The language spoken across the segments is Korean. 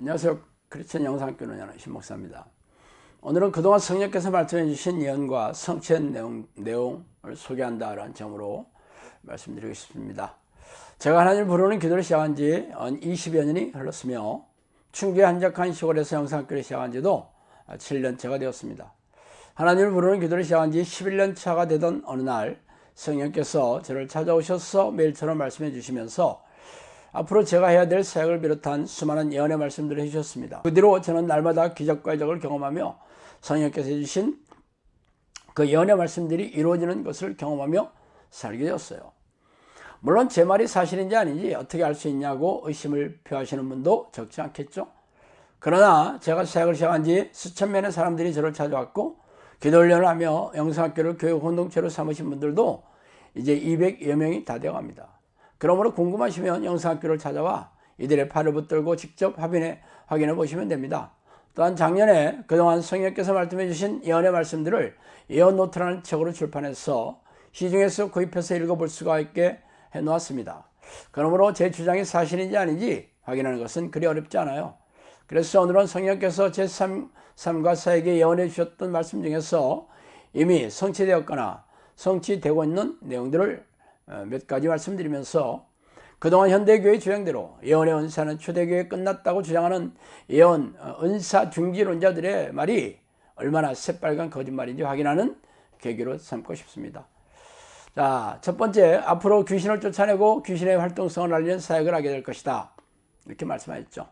안녕하세요. 크리스천 영상교는 연한 신목사입니다. 오늘은 그동안 성령께서 말씀해 주신 예언과 성취한 내용, 내용을 소개한다라는 점으로 말씀드리고 싶습니다. 제가 하나님을 부르는 기도를 시작한 지 20여 년이 흘렀으며 충주의 한적한 시골에서 영상교를 시작한 지도 7년 차가 되었습니다. 하나님을 부르는 기도를 시작한 지 11년 차가 되던 어느 날 성령께서 저를 찾아오셔서 매일처럼 말씀해 주시면서 앞으로 제가 해야 될 사역을 비롯한 수많은 예언의 말씀들을 해주셨습니다. 그 뒤로 저는 날마다 기적과 이적을 경험하며 성령께서 해주신 그 예언의 말씀들이 이루어지는 것을 경험하며 살게 되었어요. 물론 제 말이 사실인지 아닌지 어떻게 알 수 있냐고 의심을 표하시는 분도 적지 않겠죠. 그러나 제가 사역을 시작한 지 수천 명의 사람들이 저를 찾아왔고 기도훈련을 하며 영성학교를 교육 공동체로 삼으신 분들도 이제 200여 명이 다 되어갑니다. 그러므로 궁금하시면 영상학교를 찾아와 이들의 팔을 붙들고 직접 확인해, 확인해 보시면 됩니다. 또한 작년에 그동안 성령께서 말씀해 주신 예언의 말씀들을 예언 노트라는 책으로 출판해서 시중에서 구입해서 읽어볼 수가 있게 해 놓았습니다. 그러므로 제 주장이 사실인지 아닌지 확인하는 것은 그리 어렵지 않아요. 그래서 오늘은 성령께서 제 삶, 삶과 사에게 예언해 주셨던 말씀 중에서 이미 성취되었거나 성취되고 있는 내용들을 어, 몇 가지 말씀드리면서 그동안 현대교회 주장대로 예언의 은사는 초대교회 끝났다고 주장하는 예언 어, 은사 중지론자들의 말이 얼마나 새빨간 거짓말인지 확인하는 계기로 삼고 싶습니다. 자, 첫 번째, 앞으로 귀신을 쫓아내고 귀신의 활동성을 알리는 사역을 하게 될 것이다. 이렇게 말씀하셨죠.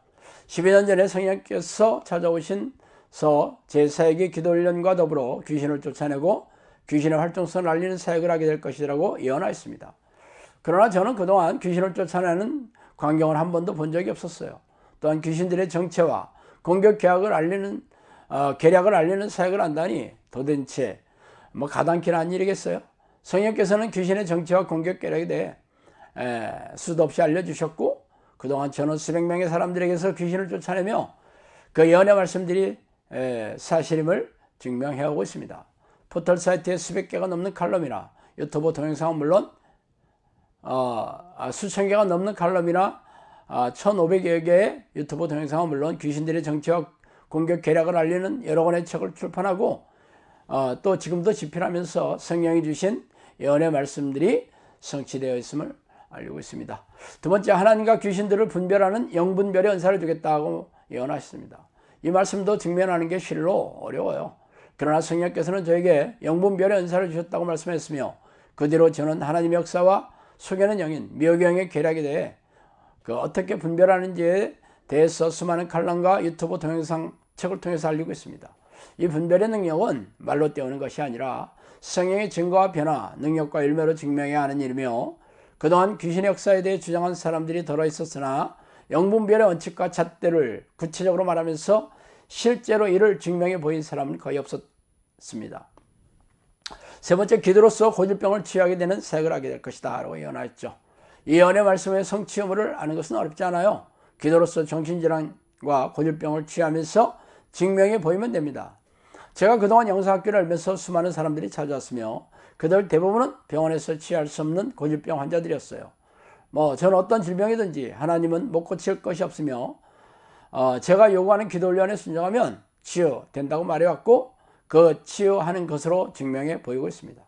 12년 전에 성령께서 찾아오신 서 제 사역의 기도 훈련과 더불어 귀신을 쫓아내고 귀신의 활동성을 알리는 사역을 하게 될 것이라고 예언하였습니다. 그러나 저는 그동안 귀신을 쫓아내는 광경을 한 번도 본 적이 없었어요. 또한 귀신들의 정체와 공격 계약을 알리는 어, 계략을 알리는 사역을 한다니 도대체 뭐 가당키나 일이겠어요? 성령께서는 귀신의 정체와 공격 계략에 대해 에, 수도 없이 알려주셨고 그동안 저는 수백 명의 사람들에게서 귀신을 쫓아내며 그 예언의 말씀들이 에, 사실임을 증명해오고 있습니다. 포털 사이트에 수백 개가 넘는 칼럼이나 유튜브 동영상은 물론 어, 아, 수천 개가 넘는 칼럼이나 아, 1,500여 개의 유튜브 동영상은 물론 귀신들의 정치와 공격 계략을 알리는 여러 권의 책을 출판하고 어, 또 지금도 집필하면서 성령이 주신 예언의 말씀들이 성취되어 있음을 알리고 있습니다. 두 번째 하나님과 귀신들을 분별하는 영분별의 은사를 주겠다고 예언하셨습니다. 이 말씀도 직면하는 게 실로 어려워요. 그러나 성령께서는 저에게 영분별의 은사를 주셨다고 말씀했으며 그 뒤로 저는 하나님의 역사와 속에는 영인, 미호경의 계략에 대해 그 어떻게 분별하는지에 대해서 수많은 칼럼과 유튜브 동영상 책을 통해서 알리고 있습니다. 이 분별의 능력은 말로 떼우는 것이 아니라 성령의 증거와 변화, 능력과 일매로 증명해야 하는 일이며 그동안 귀신의 역사에 대해 주장한 사람들이 들어 있었으나 영분별의 원칙과 잣대를 구체적으로 말하면서 실제로 이를 증명해 보인 사람은 거의 없었습니다. 세 번째, 기도로서 고질병을 치유하게 되는 사역을 하게 될 것이다. 라고 예언하였죠. 이 예언의 말씀의 성취 여부를 아는 것은 어렵지 않아요. 기도로서 정신질환과 고질병을 치유하면서 증명해 보이면 됩니다. 제가 그동안 영상학교를 알면서 수많은 사람들이 찾아왔으며 그들 대부분은 병원에서 치유할 수 없는 고질병 환자들이었어요. 뭐 저는 어떤 질병이든지 하나님은 못 고칠 것이 없으며 어, 제가 요구하는 기도 훈련에 순종하면 치유된다고 말해왔고 그 치유하는 것으로 증명해 보이고 있습니다.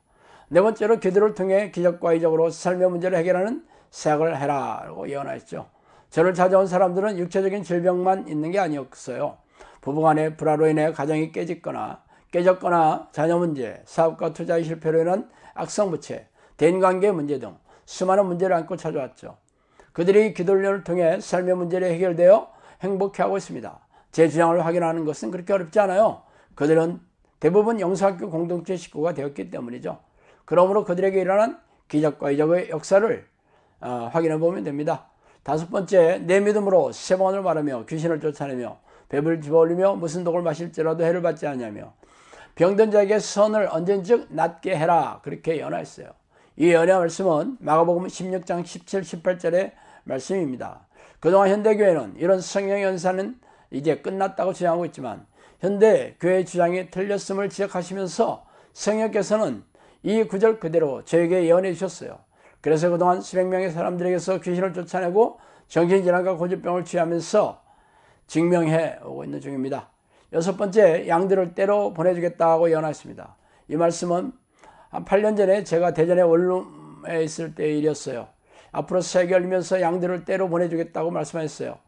네 번째로 기도를 통해 기적과 이적으로 삶의 문제를 해결하는 사역을 해라라고 예언하셨죠. 저를 찾아온 사람들은 육체적인 질병만 있는 게 아니었어요. 부부간의 불화로 인해 가정이 깨졌거나 깨졌거나 자녀 문제, 사업과 투자의 실패로 인한 악성 부채, 대인관계 문제 등 수많은 문제를 안고 찾아왔죠. 그들이 기도훈련을 통해 삶의 문제를 해결되어 행복해하고 있습니다. 제 주장을 확인하는 것은 그렇게 어렵지 않아요. 그들은 대부분 영사학교 공동체 식구가 되었기 때문이죠. 그러므로 그들에게 일어난 기적과 이적의 역사를 어, 확인해 보면 됩니다. 다섯 번째, 내 믿음으로 세 번을 말하며 귀신을 쫓아내며 뱀을 집어올리며 무슨 독을 마실지라도 해를 받지 않냐며 병든 자에게 선을 언젠즉 낫게 해라 그렇게 연하했어요. 이 연의 말씀은 마가복음 16장 17, 18절의 말씀입니다. 그동안 현대교회는 이런 성령 연사는 이제 끝났다고 주장하고 있지만 현대 교회 주장이 틀렸음을 지적하시면서 성령께서는 이 구절 그대로 저에게 예언해 주셨어요. 그래서 그동안 수백 명의 사람들에게서 귀신을 쫓아내고 정신질환과 고질병을 취하면서 증명해 오고 있는 중입니다. 여섯 번째, 양들을 때로 보내주겠다고 예언했습니다. 이 말씀은 한 8년 전에 제가 대전의 원룸에 있을 때 일이었어요. 앞으로 세계 열면서 양들을 때로 보내주겠다고 말씀하셨어요.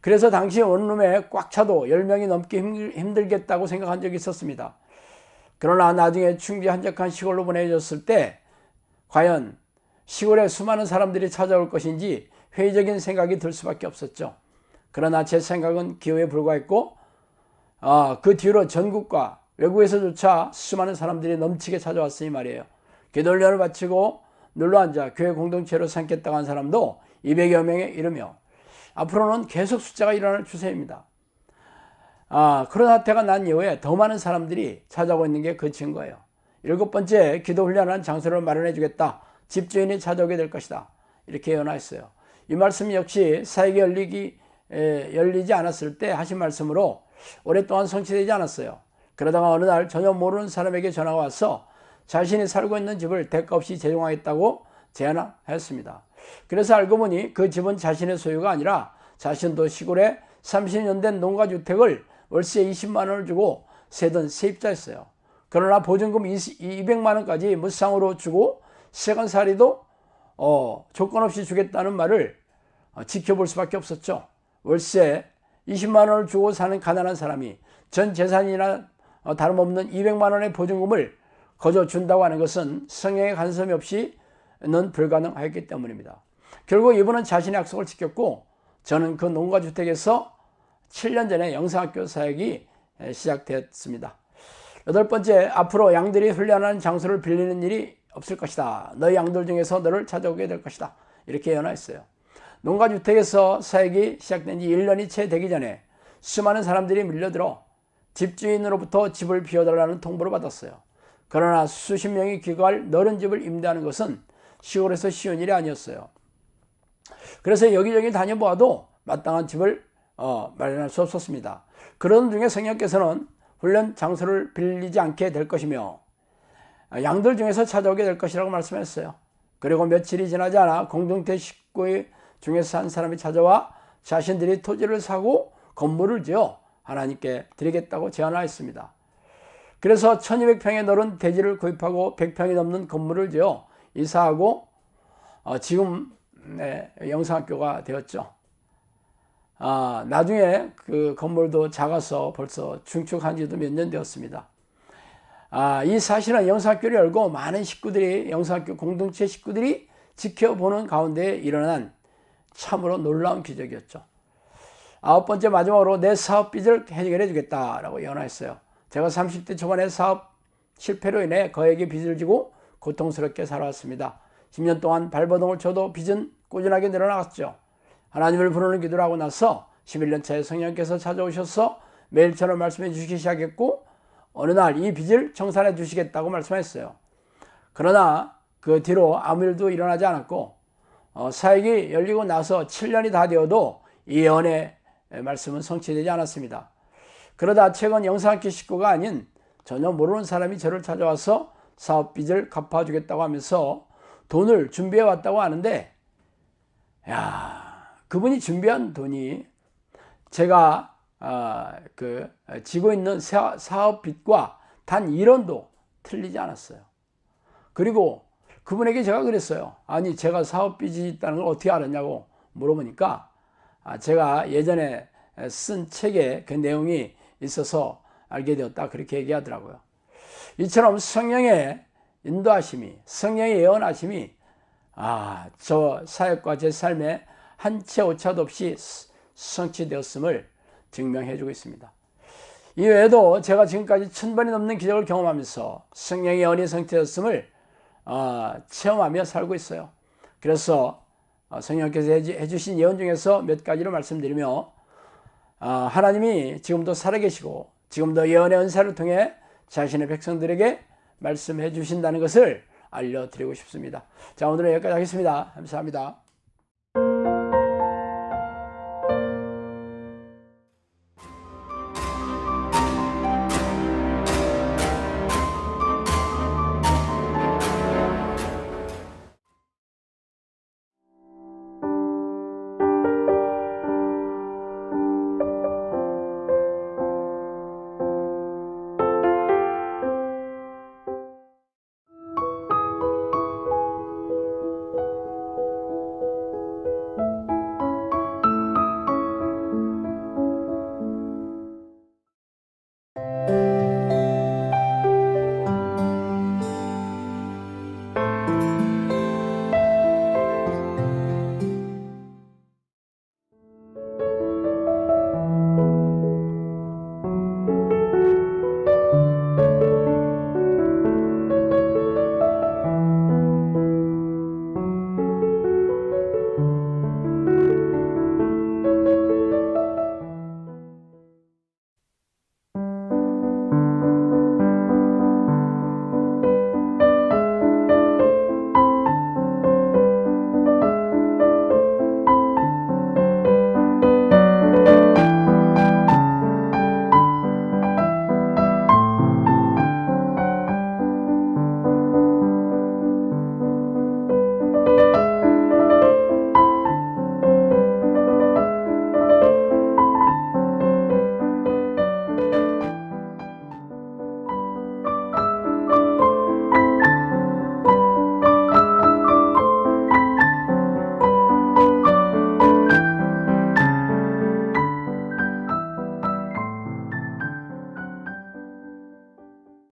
그래서 당시 원룸에 꽉 차도 10명이 넘기 힘들겠다고 생각한 적이 있었습니다. 그러나 나중에 충지 한적한 시골로 보내졌을 때 과연 시골에 수많은 사람들이 찾아올 것인지 회의적인 생각이 들 수밖에 없었죠. 그러나 제 생각은 기호에 불과했고 아, 그 뒤로 전국과 외국에서조차 수많은 사람들이 넘치게 찾아왔으니 말이에요. 기도훈련을 마치고 눌러앉아 교회 공동체로 삼겠다고 한 사람도 200여 명에 이르며 앞으로는 계속 숫자가 일어날 추세입니다. 아, 코로나 사태가 난 이후에 더 많은 사람들이 찾아오고 있는 게 그 증거예요. 일곱 번째, 기도 훈련하는 장소를 마련해 주겠다. 집주인이 찾아오게 될 것이다. 이렇게 예언하였어요. 이 말씀 역시 사역이 열리기, 에, 열리지 않았을 때 하신 말씀으로 오랫동안 성취되지 않았어요. 그러다가 어느 날 전혀 모르는 사람에게 전화가 와서 자신이 살고 있는 집을 대가 없이 제공하겠다고 제안하였습니다. 그래서 알고 보니 그 집은 자신의 소유가 아니라 자신도 시골에 30년 된 농가주택을 월세 20만 원을 주고 세던 세입자였어요. 그러나 보증금 200만 원까지 무상으로 주고 세간살이도 어, 조건 없이 주겠다는 말을 어, 지켜볼 수밖에 없었죠. 월세 20만 원을 주고 사는 가난한 사람이 전 재산이나 어, 다름없는 200만 원의 보증금을 거저 준다고 하는 것은 성령의 간섭이 없이는 불가능하였기 때문입니다. 결국 이분은 자신의 약속을 지켰고 저는 그 농가주택에서 7년 전에 영상학교 사역이 시작되었습니다. 여덟 번째, 앞으로 양들이 훈련하는 장소를 빌리는 일이 없을 것이다. 너희 양들 중에서 너를 찾아오게 될 것이다. 이렇게 연화했어요. 농가주택에서 사역이 시작된 지 1년이 채 되기 전에 수많은 사람들이 밀려들어 집주인으로부터 집을 비워달라는 통보를 받았어요. 그러나 수십 명이 귀가할 넓은 집을 임대하는 것은 시골에서 쉬운 일이 아니었어요. 그래서 여기저기 다녀보아도 마땅한 집을 어, 마련할 수 없었습니다. 그런 중에 성령께서는 훈련 장소를 빌리지 않게 될 것이며 양들 중에서 찾아오게 될 것이라고 말씀했어요. 그리고 며칠이 지나지 않아 공동체 식구 중에서 한 사람이 찾아와 자신들이 토지를 사고 건물을 지어 하나님께 드리겠다고 제안하였습니다. 그래서 1200평의 넓은 대지를 구입하고 100평이 넘는 건물을 지어 이사하고 어, 지금 네, 영상학교가 되었죠. 아, 나중에 그 건물도 작아서 벌써 중축한 지도 몇 년 되었습니다. 아, 이 사실은 영상학교를 열고 많은 식구들이, 영상학교 공동체 식구들이 지켜보는 가운데 일어난 참으로 놀라운 기적이었죠. 아홉 번째 마지막으로 내 사업 빚을 해결해 주겠다라고 연화했어요. 제가 30대 초반에 사업 실패로 인해 거액의 빚을 지고 고통스럽게 살아왔습니다. 10년 동안 발버둥을 쳐도 빚은 꾸준하게 늘어나갔죠. 하나님을 부르는 기도를 하고 나서 11년 차에 성령께서 찾아오셔서 매일처럼 말씀해 주시기 시작했고 어느 날 이 빚을 청산해 주시겠다고 말씀했어요. 그러나 그 뒤로 아무 일도 일어나지 않았고 어, 사역이 열리고 나서 7년이 다 되어도 이 예언의 말씀은 성취되지 않았습니다. 그러다 최근 영상학교 식구가 아닌 전혀 모르는 사람이 저를 찾아와서 사업 빚을 갚아주겠다고 하면서 돈을 준비해 왔다고 하는데 야 그분이 준비한 돈이 제가 어, 그 지고 있는 사업 빚과 단 1원도 틀리지 않았어요. 그리고 그분에게 제가 그랬어요. 아니 제가 사업 빚이 있다는 걸 어떻게 알았냐고 물어보니까 아, 제가 예전에 쓴 책에 그 내용이 있어서 알게 되었다 그렇게 얘기하더라고요. 이처럼 성령의 인도하심이 성령의 예언하심이 아, 저 사역과 제 삶에 한채 오차도 없이 성취되었음을 증명해 주고 있습니다. 이 외에도 제가 지금까지 천 번이 넘는 기적을 경험하면서 성령의 연이 성취되었음을 어, 체험하며 살고 있어요. 그래서 어, 성령께서 해주신 예언 중에서 몇 가지를 말씀드리며 어, 하나님이 지금도 살아계시고 지금도 예언의 은사를 통해 자신의 백성들에게 말씀해 주신다는 것을 알려드리고 싶습니다. 자 오늘은 여기까지 하겠습니다. 감사합니다.